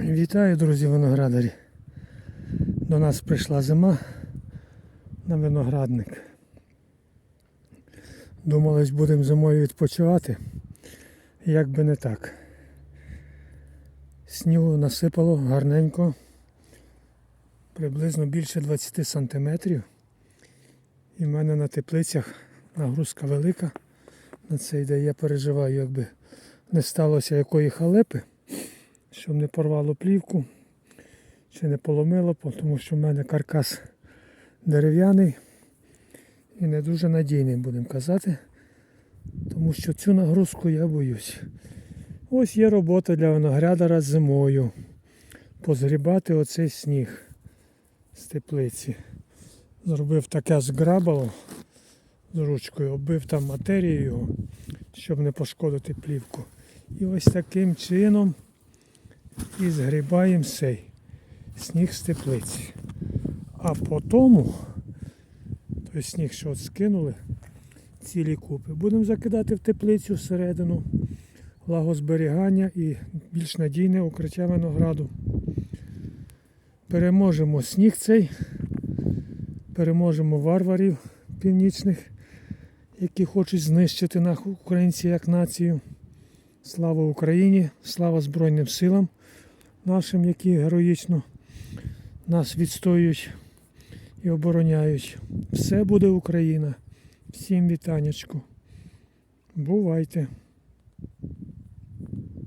Вітаю, друзі, виноградарі. До нас прийшла зима на виноградник. Думались, будемо зимою відпочивати. Як би не так. Снігу насипало гарненько, приблизно більше 20 сантиметрів. І в мене на теплицях нагрузка велика. На цей день я переживаю, якби не сталося якої халепи щоб не порвало плівку чи не поломило, тому що в мене каркас дерев'яний і не дуже надійний, будемо казати. Тому що цю нагрузку я боюсь. Ось є робота для виноградара зимою. Позгрібати оцей сніг з теплиці. Зробив таке зграбало з ручкою, оббив там матерію його, щоб не пошкодити плівку. І ось таким чином і згрібаємо цей сніг з теплиці. А потім той сніг, що от скинули, цілі купи, будемо закидати в теплицю всередину лагозберігання і більш надійне укриття винограду. Переможемо сніг цей, переможемо варварів північних, які хочуть знищити українців як націю. Слава Україні, слава Збройним силам нашим, які героїчно нас відстоюють і обороняють. Все буде Україна. Всім вітанечку. Бувайте!